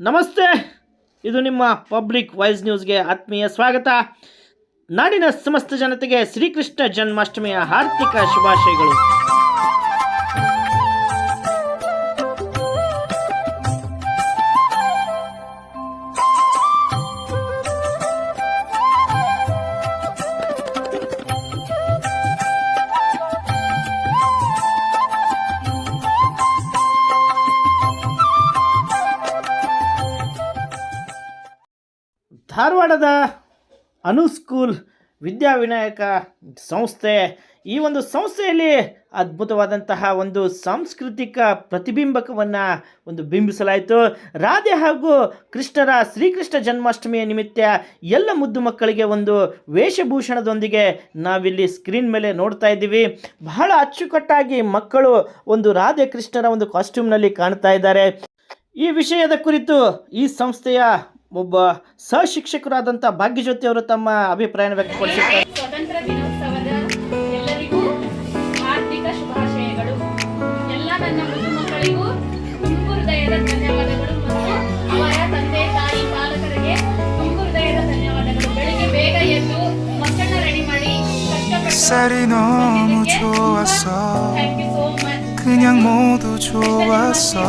ನಮಸ್ತೆ. ಇದು ನಿಮ್ಮ ಪಬ್ಲಿಕ್ ವಾಯ್ಸ್ ನ್ಯೂಸ್ಗೆ ಆತ್ಮೀಯ ಸ್ವಾಗತ. ನಾಡಿನ ಸಮಸ್ತ ಜನತೆಗೆ ಶ್ರೀಕೃಷ್ಣ ಜನ್ಮಾಷ್ಟಮಿಯ ಹಾರ್ದಿಕ ಶುಭಾಶಯಗಳು. ಧಾರವಾಡದ ಅನುಸ್ಕೂಲ್ ವಿದ್ಯಾವಿನಾಯಕ ಸಂಸ್ಥೆ. ಈ ಒಂದು ಸಂಸ್ಥೆಯಲ್ಲಿ ಅದ್ಭುತವಾದಂತಹ ಒಂದು ಸಾಂಸ್ಕೃತಿಕ ಪ್ರತಿಬಿಂಬಕವನ್ನು ಒಂದು ಬಿಂಬಿಸಲಾಯಿತು. ರಾಧೆ ಹಾಗೂ ಕೃಷ್ಣರ ಶ್ರೀಕೃಷ್ಣ ಜನ್ಮಾಷ್ಟಮಿಯ ನಿಮಿತ್ತ ಎಲ್ಲ ಮುದ್ದು ಮಕ್ಕಳಿಗೆ ಒಂದು ವೇಷಭೂಷಣದೊಂದಿಗೆ ನಾವಿಲ್ಲಿ ಸ್ಕ್ರೀನ್ ಮೇಲೆ ನೋಡ್ತಾ ಇದ್ದೀವಿ. ಬಹಳ ಅಚ್ಚುಕಟ್ಟಾಗಿ ಮಕ್ಕಳು ಒಂದು ರಾಧೆ ಕೃಷ್ಣರ ಒಂದು ಕಾಸ್ಟ್ಯೂಮ್ನಲ್ಲಿ ಕಾಣ್ತಾ ಇದ್ದಾರೆ. ಈ ವಿಷಯದ ಕುರಿತು ಈ ಸಂಸ್ಥೆಯ ಒಬ್ಬ ಸಹಶಿಕ್ಷಕರಾದಂಥ ಭಾಗ್ಯಜ್ಯೋತಿ ಅವರು ತಮ್ಮ ಅಭಿಪ್ರಾಯ ವ್ಯಕ್ತಪಡಿಸಿದ್ದಾರೆ ಸ್ವತಂತ್ರ ದಿನೋತ್ಸವದ ಎಲ್ಲರಿಗೂ ಹಾರ್ದಿಕ ಶುಭಾಶಯಗಳು ಎಲ್ಲ ನನ್ನ ಮುದ್ದು ಮಕ್ಕಳಿಗೂ ತುಂಬು ಹೃದಯದ ಧನ್ಯವಾದಗಳು ಮತ್ತು ಅವರ ತಂದೆ ತಾಯಿ ಪಾಲಕರಿಗೆ ತುಂಬು ಹೃದಯದ ಧನ್ಯವಾದಗಳು ಬೆಳಿಗ್ಗೆ ಬೇಗ ಎದ್ದು ಮಕ್ಕಳನ್ನ ರೆಡಿ ಮಾಡಿ ಕಷ್ಟಪಟ್ಟು 햇살이 너무 좋았어 ಥ್ಯಾಂಕ್ ಯು ಸೋ ಮಚ್ 그냥 모두 좋았어